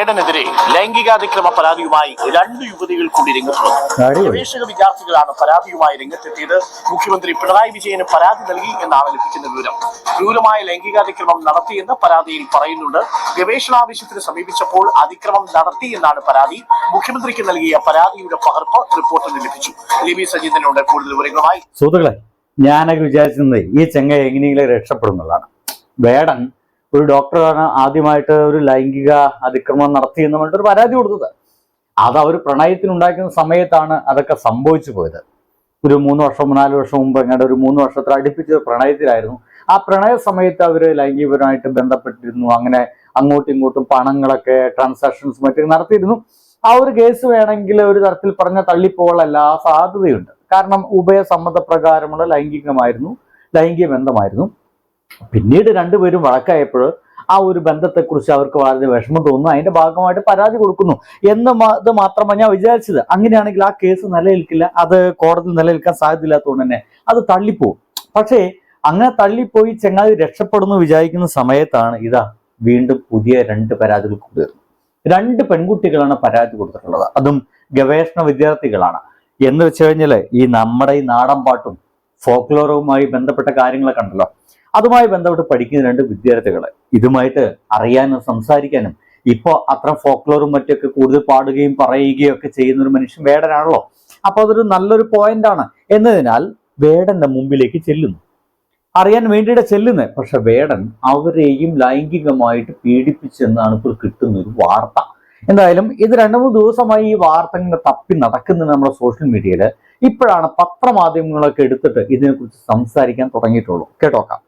വേടനെതിരെ ലൈംഗികാതിക്രമ പരാതിയുമായി രണ്ട് യുവതികൾ കൂടി രംഗത്ത് വന്നു ഗവേഷക വിദ്യാർത്ഥികളാണ് പരാതിയുമായി രംഗത്തെത്തിയത്. മുഖ്യമന്ത്രി പിണറായി വിജയന് പരാതി നൽകി എന്നാണ് ലഭിക്കുന്ന വിവരം. ക്രൂരമായ ലൈംഗികാതിക്രമം നടത്തിയെന്ന് പരാതിയിൽ പറയുന്നുണ്ട്. ഗവേഷണാവശ്യത്തിന് സമീപിച്ചപ്പോൾ അതിക്രമം നടത്തി എന്നാണ് പരാതി. മുഖ്യമന്ത്രിക്ക് നൽകിയ പരാതിയുടെ പകർപ്പ് റിപ്പോർട്ടിന് ലഭിച്ചു. ലിബി സജീന്ദ്രനുണ്ട് കൂടുതൽ വിവരങ്ങളുമായി സുഹൃത്തുക്കളെ ഞാനൊക്കെ വിചാരിച്ചിരുന്നത് ഈ ചെങ്ങ എങ്ങനെയെങ്കിലും രക്ഷപ്പെടുന്നതാണ് വേടൻ ഒരു ഡോക്ടറാണ് ആദ്യമായിട്ട് ഒരു ലൈംഗിക അതിക്രമം നടത്തി എന്ന് പറഞ്ഞിട്ട് ഒരു പരാതി കൊടുത്തത്. അത് അവർ പ്രണയത്തിനുണ്ടാക്കുന്ന സമയത്താണ് അതൊക്കെ സംഭവിച്ചു പോയത്. ഒരു മൂന്ന് വർഷം നാല് വർഷം മുമ്പ് എങ്ങാണ്ട് ഒരു മൂന്ന് വർഷത്തിൽ അടുപ്പിച്ച് പ്രണയത്തിലായിരുന്നു. ആ പ്രണയ സമയത്ത് അവർ ലൈംഗികപരമായിട്ട് ബന്ധപ്പെട്ടിരുന്നു. അങ്ങനെ അങ്ങോട്ടും ഇങ്ങോട്ടും പണങ്ങളൊക്കെ ട്രാൻസാക്ഷൻസ് മറ്റും നടത്തിയിരുന്നു. ആ ഒരു കേസ് വേണമെങ്കിൽ ഒരു തരത്തിൽ പറഞ്ഞ തള്ളിപ്പോകാനുള്ള സാധ്യതയുണ്ട്. കാരണം ഉഭയസമ്മതപ്രകാരമുള്ള ലൈംഗികമായിരുന്നു ലൈംഗിക ബന്ധമായിരുന്നു. പിന്നീട് രണ്ടുപേരും വഴക്കായപ്പോൾ ആ ഒരു ബന്ധത്തെക്കുറിച്ച് അവർക്ക് വളരെ വിഷമം തോന്നുന്നു. അതിന്റെ ഭാഗമായിട്ട് പരാതി കൊടുക്കുന്നു. എന്ന് ഇത് മാത്രമാണ് ഞാൻ വിചാരിച്ചത്. അങ്ങനെയാണെങ്കിൽ ആ കേസ് നിലനിൽക്കില്ല. അത് കോടതി നിലനിൽക്കാൻ സാധ്യതയില്ലാത്തതുകൊണ്ട് തന്നെ അത് തള്ളിപ്പോവും. പക്ഷേ അങ്ങനെ തള്ളിപ്പോയി ചങ്ങാതി രക്ഷപ്പെടുന്നു വിചാരിക്കുന്ന സമയത്താണ് ഇതാ വീണ്ടും പുതിയ രണ്ട് പരാതികൾ കൊണ്ടുവരുന്നത്. രണ്ട് പെൺകുട്ടികളാണ് പരാതി കൊടുത്തിട്ടുള്ളത്. അതും ഗവേഷണ വിദ്യാർത്ഥികളാണ്. എന്ന് വെച്ച് കഴിഞ്ഞാൽ ഈ നമ്മുടെ ഈ നാടൻ പാട്ടും ഫോക്ലോറുമായി ബന്ധപ്പെട്ട കാര്യങ്ങളൊക്കെ ഉണ്ടല്ലോ. അതുമായി ബന്ധപ്പെട്ട് പഠിക്കുന്ന രണ്ട് വിദ്യാർത്ഥികൾ ഇതുമായിട്ട് അറിയാനും സംസാരിക്കാനും ഇപ്പോൾ അത്ര ഫോക്ലോറും മറ്റൊക്കെ കൂടുതൽ പാടുകയും പറയുകയും ഒക്കെ ചെയ്യുന്ന ഒരു മനുഷ്യൻ വേടനാണല്ലോ. അപ്പോൾ അതൊരു നല്ലൊരു പോയിന്റാണ് എന്നതിനാൽ വേടന്റെ മുമ്പിലേക്ക് ചെല്ലുന്നു. അറിയാൻ വേണ്ടിയിട്ട് ചെല്ലുന്നത് പക്ഷെ വേടൻ അവരെയും ലൈംഗികമായിട്ട് പീഡിപ്പിച്ചെന്നാണ് ഇപ്പോൾ കിട്ടുന്ന ഒരു വാർത്ത. എന്തായാലും ഇത് രണ്ടു മൂന്ന് ദിവസമായി ഈ വാർത്ത ഇങ്ങനെ തപ്പി നടക്കുന്നത് നമ്മുടെ സോഷ്യൽ മീഡിയയിൽ ഇപ്പോഴാണ് പത്രമാധ്യമങ്ങളൊക്കെ എടുത്തിട്ട് ഇതിനെക്കുറിച്ച് സംസാരിക്കാൻ തുടങ്ങിയിട്ടുള്ളൂ. കേട്ടോക്കാം.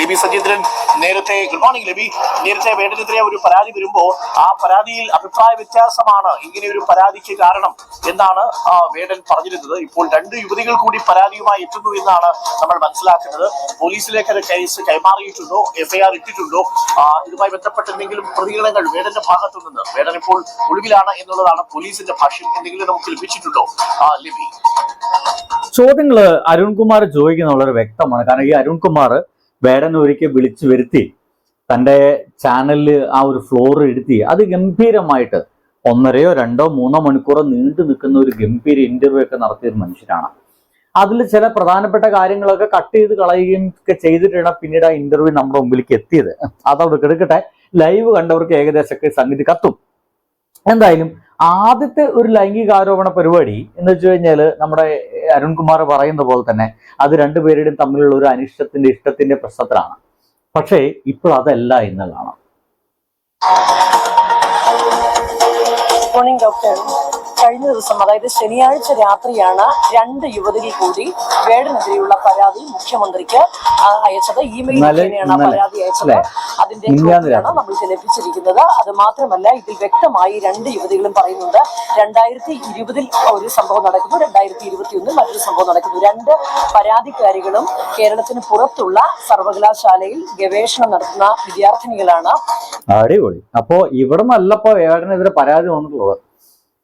ലിബി സജീന്ദ്രൻ നേരത്തെ ഗുഡ് മോർണിംഗ് ലിബി നേരത്തെ വേണ്ടതിനെതിരെ ഒരു പരാതി വരുമ്പോൾ ആ പരാതിയിൽ അഭിപ്രായ വ്യത്യാസമാണ് ഇങ്ങനെ ഒരു പരാതിക്ക് കാരണം എന്നാണ് വേടൻ പറഞ്ഞിരുന്നത്. ഇപ്പോൾ രണ്ട് യുവതികൾ കൂടി പരാതിയുമായി എത്തുന്നു എന്നാണ് നമ്മൾ മനസ്സിലാക്കുന്നത്. പോലീസിലേക്ക് കേസ് കൈമാറിയിട്ടുണ്ടോ? എഫ്ഐആർ ഇട്ടിട്ടുണ്ടോ? ഇതുമായി ബന്ധപ്പെട്ട എന്തെങ്കിലും പ്രതികരണങ്ങൾ വേടന്റെ ഭാഗത്തു നിന്ന് വേടൻ ഇപ്പോൾ ഒളിവിലാണ് എന്നുള്ളതാണ് പോലീസിന്റെ ഭാഷ്യം. എന്തെങ്കിലും നമുക്ക് ലഭിച്ചിട്ടുണ്ടോ? ലിബി ചോദ്യങ്ങൾ അരുൺകുമാർ ചോദിക്കുന്ന വളരെ വ്യക്തമാണ്. കാരണം ഈ അരുൺകുമാർ വേടൻ ഒരിക്കൽ വിളിച്ചു വരുത്തി തന്റെ ചാനലിൽ ആ ഒരു ഫ്ലോർ എടുത്തി. അത് ഗംഭീരമായിട്ട് ഒന്നരയോ രണ്ടോ മൂന്നോ മണിക്കൂറോ നീണ്ടു നിൽക്കുന്ന ഒരു ഗംഭീര ഇന്റർവ്യൂ ഒക്കെ നടത്തിയ ഒരു മനുഷ്യനാണ്. അതിൽ ചില പ്രധാനപ്പെട്ട കാര്യങ്ങളൊക്കെ കട്ട് ചെയ്ത് കളയുകയും ഒക്കെ ചെയ്തിട്ടാണ് പിന്നീട് ആ ഇന്റർവ്യൂ നമ്മുടെ മുമ്പിലേക്ക് എത്തിയത്. അതവിടെ കിടക്കട്ടെ. ലൈവ് കണ്ടവർക്ക് ഏകദേശമൊക്കെ സംഗതി കത്തും. എന്തായാലും ആദ്യത്തെ ഒരു ലൈംഗിക ആരോപണ പരിപാടി എന്ന് വെച്ച് കഴിഞ്ഞാൽ നമ്മുടെ അരുൺകുമാർ പറയുന്ന പോലെ തന്നെ അത് രണ്ടുപേരുടെയും തമ്മിലുള്ള ഒരു അനിഷ്ടത്തിന്റെ ഇഷ്ടത്തിന്റെ പ്രശ്നത്തിലാണ്. പക്ഷേ ഇപ്പോൾ അതല്ല എന്നുള്ളതാണ്. കഴിഞ്ഞ ദിവസം അതായത് ശനിയാഴ്ച രാത്രിയാണ് രണ്ട് യുവതികൾ കൂടി വേടനെതിരെയുള്ള പരാതി മുഖ്യമന്ത്രിക്ക് അയച്ചത്. മുഖേനയാണ് പരാതി അയച്ചത്. അതിന്റെ നമ്മൾക്ക് ലഭിച്ചിരിക്കുന്നത്. അത് മാത്രമല്ല ഇതിൽ വ്യക്തമായി രണ്ട് യുവതികളും പറയുന്നുണ്ട്. രണ്ടായിരത്തി ഇരുപതിൽ ഒരു സംഭവം നടക്കുന്നു രണ്ടായിരത്തി ഇരുപത്തി ഒന്നിൽ മറ്റൊരു സംഭവം നടക്കുന്നു. രണ്ട് പരാതിക്കാരികളും കേരളത്തിന് പുറത്തുള്ള സർവകലാശാലയിൽ ഗവേഷണം നടത്തുന്ന വിദ്യാർത്ഥിനികളാണ്. അടിപൊളി. അപ്പോ ഇവിടെ വേടനെതിരെ പരാതി വന്നിട്ടുള്ളത്.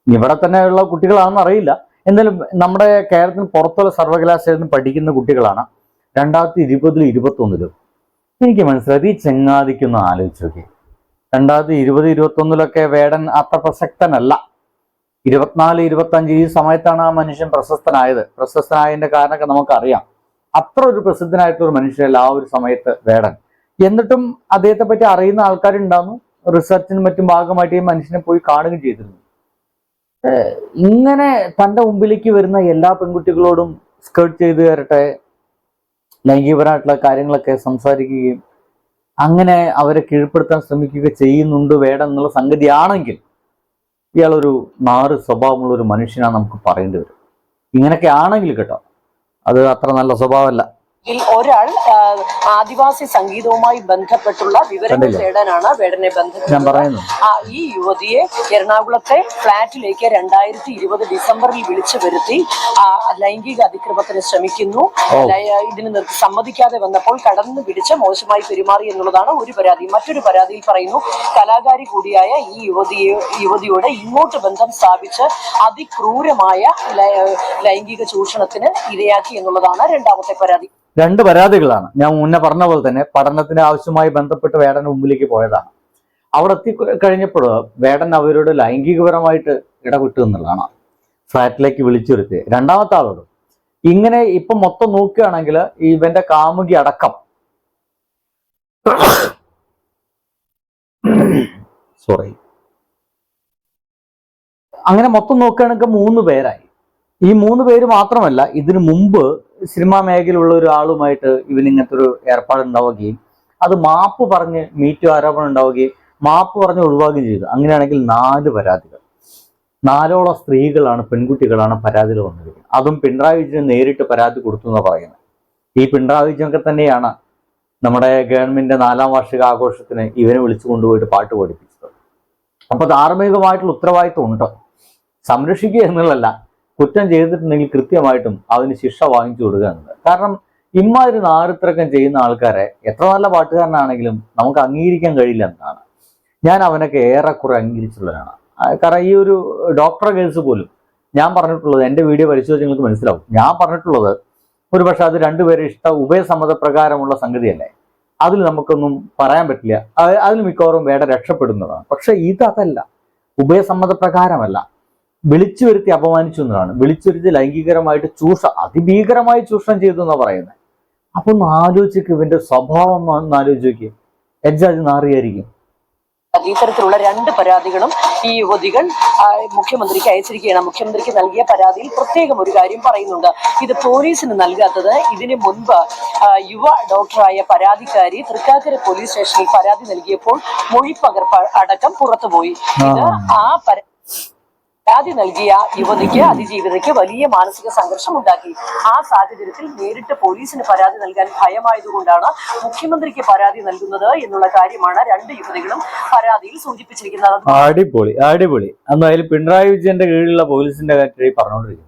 ഇവിടെ തന്നെയുള്ള കുട്ടികളാണെന്ന് അറിയില്ല. എന്തായാലും നമ്മുടെ കേരളത്തിന് പുറത്തുള്ള സർവകലാശാലയിൽ നിന്ന് പഠിക്കുന്ന കുട്ടികളാണ് രണ്ടായിരത്തി ഇരുപതിലും ഇരുപത്തി ഒന്നിലും എനിക്ക് മനസ്സിലായത് ഈ ചെങ്ങാതിക്കൊന്ന് ആലോചിച്ച് നോക്കി രണ്ടായിരത്തി ഇരുപത് ഇരുപത്തൊന്നിലൊക്കെ വേടൻ അത്ര പ്രസക്തനല്ല. ഇരുപത്തിനാല് ഇരുപത്തി അഞ്ച് ഈ സമയത്താണ് ആ മനുഷ്യൻ പ്രശസ്തനായത്. പ്രശസ്തനായതിന്റെ കാരണമൊക്കെ നമുക്കറിയാം. അത്ര ഒരു പ്രസിദ്ധനായിട്ടുള്ള ഒരു മനുഷ്യനല്ല ആ ഒരു സമയത്ത് വേടൻ. എന്നിട്ടും അദ്ദേഹത്തെ പറ്റി അറിയുന്ന ആൾക്കാരുണ്ടാകുന്നു റിസർച്ചിനും മറ്റും ഭാഗമായിട്ട് ഈ മനുഷ്യനെ പോയി കാണുകയും ചെയ്തിരുന്നു. ഇങ്ങനെ തന്റെ മുമ്പിലേക്ക് വരുന്ന എല്ലാ പെൺകുട്ടികളോടും സ്കേർട്ട് ചെയ്ത് തരട്ടെ ലൈംഗികപരമായിട്ടുള്ള കാര്യങ്ങളൊക്കെ സംസാരിക്കുകയും അങ്ങനെ അവരെ കീഴ്പ്പെടുത്താൻ ശ്രമിക്കുക ചെയ്യുന്നുണ്ട് വേണം എന്നുള്ള സംഗതിയാണെങ്കിൽ ഇയാളൊരു നാറ് സ്വഭാവമുള്ള ഒരു മനുഷ്യനാണ് നമുക്ക് പറയേണ്ടി വരും. ഇങ്ങനെയൊക്കെ ആണെങ്കിൽ കേട്ടോ അത് അത്ര നല്ല സ്വഭാവമല്ല. ഇതിൽ ഒരാൾ ആദിവാസി സംഗീതവുമായി ബന്ധപ്പെട്ടുള്ള വിവരങ്ങൾ? തേടാനാണ് വേടനെ ബന്ധപ്പെട്ടത് ഈ യുവതിയെ എറണാകുളത്തെ ഫ്ളാറ്റിലേക്ക് രണ്ടായിരത്തി ഇരുപത് ഡിസംബറിൽ വിളിച്ചു വരുത്തി ആ, ലൈംഗിക അതിക്രമത്തിന് ശ്രമിക്കുന്നു. ഇതിന് സമ്മതിക്കാതെ വന്നപ്പോൾ കടന്നു പിടിച്ച് മോശമായി പെരുമാറി എന്നുള്ളതാണ് ഒരു പരാതി. മറ്റൊരു പരാതിയിൽ പറയുന്നു കലാകാരി കൂടിയായ ഈ യുവതിയെ യുവതിയോട് ഇങ്ങോട്ട് ബന്ധം സ്ഥാപിച്ച് അതിക്രൂരമായ ലൈംഗിക ചൂഷണത്തിന് ഇരയാക്കി എന്നുള്ളതാണ് രണ്ടാമത്തെ പരാതി. രണ്ട് പരാതികളാണ്. ഞാൻ മുന്നേ പറഞ്ഞ പോലെ തന്നെ പഠനത്തിന് ആവശ്യമായി ബന്ധപ്പെട്ട് വേടന് മുമ്പിലേക്ക് പോയതാണ്. അവിടെ എത്തി കഴിഞ്ഞപ്പോൾ വേടൻ അവരോട് ലൈംഗികപരമായിട്ട് ഇടപെട്ടു എന്നുള്ളതാണ്. ഫ്ലാറ്റിലേക്ക് വിളിച്ചു വരുത്തി. രണ്ടാമത്തെ ആളോട് ഇങ്ങനെ ഇപ്പൊ മൊത്തം നോക്കുകയാണെങ്കിൽ ഇവന്റെ കാമുകി അടക്കം സോറി അങ്ങനെ മൊത്തം നോക്കുകയാണെങ്കിൽ മൂന്ന് പേരായി. ഈ മൂന്ന് പേര് മാത്രമല്ല ഇതിനു മുമ്പ് സിനിമാ മേഖലയിലുള്ള ഒരാളുമായിട്ട് ഇവനിങ്ങനത്തെ ഒരു ഏർപ്പാട് ഉണ്ടാവുകയും അത് മാപ്പ് പറഞ്ഞ് മീറ്റു ആരോപണം ഉണ്ടാവുകയും മാപ്പ് പറഞ്ഞ് ഒഴിവാക്കുകയും ചെയ്തു. അങ്ങനെയാണെങ്കിൽ നാല് പരാതികൾ. നാലോളം സ്ത്രീകളാണ് പെൺകുട്ടികളാണ് പരാതികൾ വന്നിരിക്കുന്നത് അതും പിണറായി വിജയൻ നേരിട്ട് പരാതി കൊടുത്തു എന്നാണ് പറയുന്നത്. ഈ പിണറായി വിജയനൊക്കെ തന്നെയാണ് നമ്മുടെ ഗവൺമെന്റിന്റെ നാലാം വാർഷിക ആഘോഷത്തിന് ഇവനെ വിളിച്ചു കൊണ്ടുപോയിട്ട് പാട്ട് പഠിപ്പിച്ചത്. അപ്പൊ ധാർമ്മികമായിട്ടുള്ള ഉത്തരവാദിത്വം ഉണ്ട്. സംരക്ഷിക്കുക എന്നുള്ളതല്ല. കുറ്റം ചെയ്തിട്ടുണ്ടെങ്കിൽ കൃത്യമായിട്ടും അതിന് ശിക്ഷ വാങ്ങിച്ചു കൊടുക്കുക എന്നുള്ളത്. കാരണം ഇമ്മാതിരി നാരിത്രക്കം ചെയ്യുന്ന ആൾക്കാരെ എത്ര നല്ല പാട്ടുകാരനാണെങ്കിലും നമുക്ക് അംഗീകരിക്കാൻ കഴിയില്ല എന്നാണ്. ഞാൻ അവനൊക്കെ ഏറെക്കുറെ അംഗീകരിച്ചുള്ളവരാണ് ആ, കാരണം ഈ ഒരു ഡോക്ടർ കേസ് പോലും ഞാൻ പറഞ്ഞിട്ടുള്ളത് എന്റെ വീഡിയോ പരിശോധിച്ച് നിങ്ങൾക്ക് മനസ്സിലാവും. ഞാൻ പറഞ്ഞിട്ടുള്ളത് ഒരു പക്ഷെ അത് രണ്ടുപേരെ ഇഷ്ട ഉഭയസമ്മതപ്രകാരമുള്ള സംഗതിയല്ലേ. അതിൽ നമുക്കൊന്നും പറയാൻ പറ്റില്ല. അത് അതിൽ മിക്കവാറും വേട രക്ഷപ്പെടുന്നതാണ്. പക്ഷെ ഇത് അതല്ല. ഉഭയസമ്മതപ്രകാരമല്ല. വിളിച്ചു വരുത്തി അപമാനിച്ചു എന്നതാണ്. വിളിച്ചു വരുത്തി ലൈംഗികരമായിട്ട് ചൂഷ അതിഭീകരമായി ചൂഷണം ചെയ്തു എന്നാണ് പറയുന്നത് അപ്പൊ ഒന്ന് ആലോചിക്ക് ഇവന്റെ സ്വഭാവം ഒന്ന് ആലോചിച്ച് നോക്കി എജ്ജാജ് നാറിയായിരിക്കും ഇത്തരത്തിലുള്ള രണ്ട് പരാതികളും ഈ യുവതികൾ മുഖ്യമന്ത്രിക്ക് അയച്ചിരിക്കുകയാണ്. മുഖ്യമന്ത്രിക്ക് നൽകിയ പരാതിയിൽ പ്രത്യേകം ഒരു കാര്യം പറയുന്നുണ്ട്. ഇത് പോലീസിന് നൽകാത്തത്. ഇതിനു മുൻപ് യുവ ഡോക്ടറായ പരാതിക്കാരി തൃക്കാക്കര പോലീസ് സ്റ്റേഷനിൽ പരാതി നൽകിയപ്പോൾ മൊഴിപ്പകർപ്പ് അടക്കം പുറത്തുപോയി. ഇത് ആ പരാ- പരാതി നൽകിയ യുവതിക്ക് അതിജീവിതയ്ക്ക് വലിയ മാനസിക സംഘർഷം ഉണ്ടാക്കി ആ സാഹചര്യത്തിൽ നേരിട്ട് പോലീസിന് പരാതി നൽകാൻ ഭയമായതുകൊണ്ടാണ് മുഖ്യമന്ത്രിക്ക് പരാതി നൽകുന്നത് എന്നുള്ള കാര്യമാണ് രണ്ട് യുവതികളും പരാതിയിൽ സൂചിപ്പിച്ചിരിക്കുന്നത്. അടിപൊളി അടിപൊളി. എന്തായാലും പിണറായി വിജയന്റെ കീഴിലുള്ള പോലീസിന്റെ കാര്യം പറഞ്ഞുകൊണ്ടിരിക്കുന്നത്.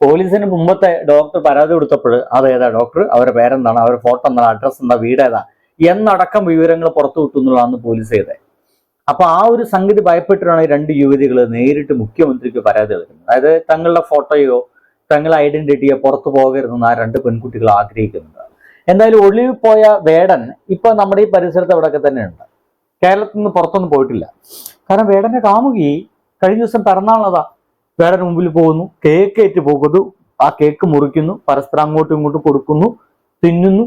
പോലീസിന് മുമ്പത്തെ ഡോക്ടർ പരാതി കൊടുത്തപ്പോൾ അതേതാ ഡോക്ടർ? അവരുടെ പേരെന്താണ്? അവരുടെ ഫോട്ടോ എന്താണ്? അഡ്രസ് എന്താ? വീട് ഏതാ? എന്നടക്കം വിവരങ്ങൾ പുറത്തു വിട്ടു എന്നുള്ളതാണ് പോലീസ് ചെയ്തത്. അപ്പൊ ആ ഒരു സംഗതി ഭയപ്പെട്ടിട്ടാണ് രണ്ട് യുവതികൾ നേരിട്ട് മുഖ്യമന്ത്രിക്ക് പരാതി നൽകുന്നത്. അതായത് തങ്ങളുടെ ഫോട്ടോയോ തങ്ങളുടെ ഐഡന്റിറ്റിയോ പുറത്തു പോകരുതെന്ന് ആ രണ്ട് പെൺകുട്ടികൾ ആഗ്രഹിക്കുന്നുണ്ട്. എന്തായാലും ഒളിവിൽ പോയ വേടൻ ഇപ്പൊ നമ്മുടെ ഈ പരിസരത്ത് അവിടെയൊക്കെ തന്നെ ഉണ്ട് കേരളത്തിൽ നിന്ന് പുറത്തൊന്നും പോയിട്ടില്ല. കാരണം വേടന്റെ കാമുകി കഴിഞ്ഞ ദിവസം പിറന്നാളതാ വേടൻ മുമ്പിൽ പോകുന്നു കേക്ക് ഏറ്റ് പോകുന്നു. ആ കേക്ക് മുറിക്കുന്നു പരസ്പരം അങ്ങോട്ടും ഇങ്ങോട്ടും കൊടുക്കുന്നു തിന്നുന്നു.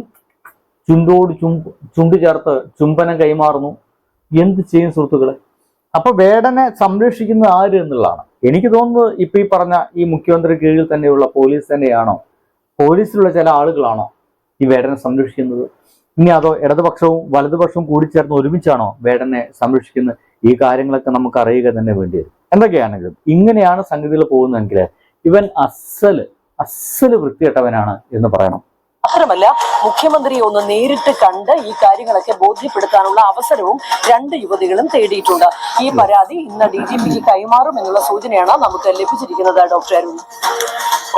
ചുണ്ടോട് ചുണ്ട് ചുണ്ട് ചേർത്ത് ചുംബനം കൈമാറുന്നു. എന്ത് ചെയ്യും സുഹൃത്തുക്കളെ? അപ്പൊ വേടനെ സംരക്ഷിക്കുന്നത് ആര് എന്നുള്ളതാണ്. എനിക്ക് തോന്നുന്നത് ഇപ്പൊ ഈ പറഞ്ഞ ഈ മുഖ്യമന്ത്രി കീഴിൽ തന്നെയുള്ള പോലീസ് തന്നെയാണോ? പോലീസിലുള്ള ചില ആളുകളാണോ ഈ വേടനെ സംരക്ഷിക്കുന്നത്? ഇനി അതോ ഇടതുപക്ഷവും വലതുപക്ഷവും കൂടി ചേർന്ന് ഒരുമിച്ചാണോ വേടനെ സംരക്ഷിക്കുന്ന ഈ കാര്യങ്ങളൊക്കെ നമുക്ക് അറിയുക തന്നെ വേണ്ടി വരും. എന്തൊക്കെയാണെങ്കിലും ഇങ്ങനെയാണ് സംഗതികൾ പോകുന്നതെങ്കിൽ ഇവൻ അസൽ അസൽ വൃത്തികെട്ടവനാണ് എന്ന് പറയണം. മാത്രമല്ല മുഖ്യമന്ത്രിയെ ഒന്ന് നേരിട്ട് കണ്ട് ഈ കാര്യങ്ങളൊക്കെ ബോധ്യപ്പെടുത്താനുള്ള അവസരവും രണ്ട് യുവതികളും തേടിയിട്ടുണ്ട്. ഈ പരാതി ഇന്ന് ഡി ജി പിക്ക് കൈമാറും എന്നുള്ള സൂചനയാണ് നമുക്ക് ലഭിച്ചിരിക്കുന്നത് doctor Arun.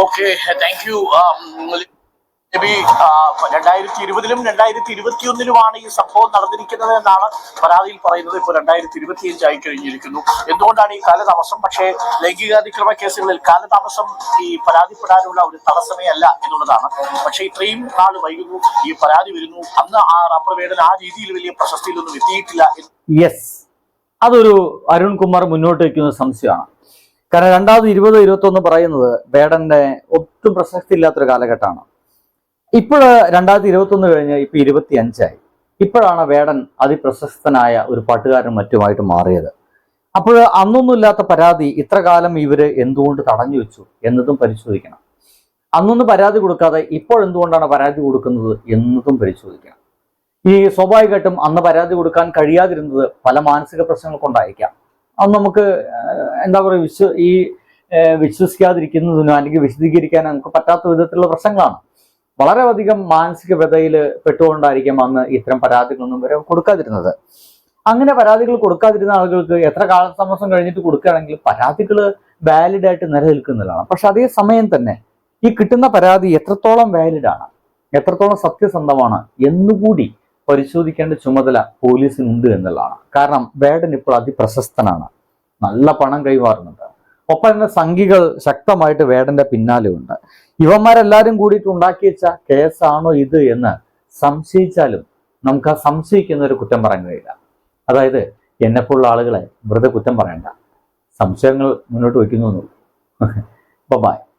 Okay thank you Nabi രണ്ടായിരത്തി ഇരുപതിലും രണ്ടായിരത്തി ഇരുപത്തിയൊന്നിലുമാണ് ഈ സംഭവം നടന്നിരിക്കുന്നത് എന്നാണ് പരാതിയിൽ പറയുന്നത്. ഇപ്പോൾ രണ്ടായിരത്തി ഇരുപത്തിയഞ്ചായി കഴിഞ്ഞിരിക്കുന്നു. എന്തുകൊണ്ടാണ് ഈ കാലതാമസം? പക്ഷേ ലൈംഗികാതിക്രമ കേസുകളിൽ കാലതാമസം ഈ പരാതിപ്പെടാനുള്ള ഒരു തടസ്സമേ അല്ല എന്നുള്ളതാണ്. പക്ഷേ ഇത്രയും നാൾ വൈകുന്നു ഈ പരാതി വരുന്നു. അന്ന് ആ റബ്ബർ ആ രീതിയിൽ വലിയ പ്രശസ്തിയിലൊന്നും എത്തിയിട്ടില്ല യെസ് അതൊരു അരുൺകുമാർ മുന്നോട്ട് വയ്ക്കുന്ന സംശയമാണ്. കാരണം രണ്ടാമത് ഇരുപത് ഇരുപത്തൊന്ന് പറയുന്നത് വേടന്റെ ഒട്ടും പ്രസക്തി ഇല്ലാത്തൊരു കാലഘട്ടമാണ്. ഇപ്പോഴ് രണ്ടായിരത്തി ഇരുപത്തി ഒന്ന് കഴിഞ്ഞ് ഇപ്പൊ ഇരുപത്തി അഞ്ചായി ഇപ്പോഴാണ് വേടൻ അതിപ്രശസ്തനായ ഒരു പാട്ടുകാരൻ മറ്റുമായിട്ട് മാറിയത്. അപ്പോൾ അന്നൊന്നുമില്ലാത്ത പരാതി ഇത്ര കാലം ഇവർ എന്തുകൊണ്ട് തടഞ്ഞു വെച്ചു എന്നതും പരിശോധിക്കണം. അന്നൊന്നും പരാതി കൊടുക്കാതെ ഇപ്പോൾ എന്തുകൊണ്ടാണ് പരാതി കൊടുക്കുന്നത് എന്നതും പരിശോധിക്കണം. ഈ സ്വാഭാവികമായിട്ടും അന്ന് പരാതി കൊടുക്കാൻ കഴിയാതിരുന്നത് പല മാനസിക പ്രശ്നങ്ങൾ കൊണ്ടായിരിക്കാം അത് നമുക്ക് എന്താ പറയുക വിശ്വ ഈ വിശ്വസിക്കാതിരിക്കുന്നതിനോ അല്ലെങ്കിൽ വിശദീകരിക്കാനോ നമുക്ക് പറ്റാത്ത വിധത്തിലുള്ള പ്രശ്നങ്ങളാണ്. വളരെയധികം മാനസിക വ്യതയിൽ പെട്ടുകൊണ്ടായിരിക്കും അന്ന് ഇത്തരം പരാതികളൊന്നും വരെ കൊടുക്കാതിരുന്നത്. അങ്ങനെ പരാതികൾ കൊടുക്കാതിരുന്ന ആളുകൾക്ക് എത്ര കാലതാമസം കഴിഞ്ഞിട്ട് കൊടുക്കുകയാണെങ്കിൽ പരാതികൾ വാലിഡ് ആയിട്ട് നിലനിൽക്കുന്നതാണ് പക്ഷെ അതേ സമയം തന്നെ ഈ കിട്ടുന്ന പരാതി എത്രത്തോളം വാലിഡ് ആണ് എത്രത്തോളം സത്യസന്ധമാണ് എന്നുകൂടി പരിശോധിക്കേണ്ട ചുമതല പോലീസിനുണ്ട് എന്നുള്ളതാണ്. കാരണം വേടൻ ഇപ്പോൾ അതിപ്രശസ്തനാണ്. നല്ല പണം കൈമാറുന്നുണ്ട്. ഒപ്പം തന്നെ സംഘികൾ ശക്തമായിട്ട് വേടന്റെ പിന്നാലെയുണ്ട്. ഇവന്മാരെല്ലാരും കൂടിയിട്ട് ഉണ്ടാക്കി വെച്ച കേസാണോ ഇത് എന്ന് സംശയിച്ചാലും നമുക്ക് ആ സംശയിക്കുന്ന ഒരു കുറ്റം പറയാൻ കഴിയില്ല അതായത് എന്നെപ്പോലുള്ള ആളുകളെ വെറുതെ കുറ്റം പറയണ്ട. സംശയങ്ങൾ മുന്നോട്ട് വയ്ക്കുന്നു ബൈ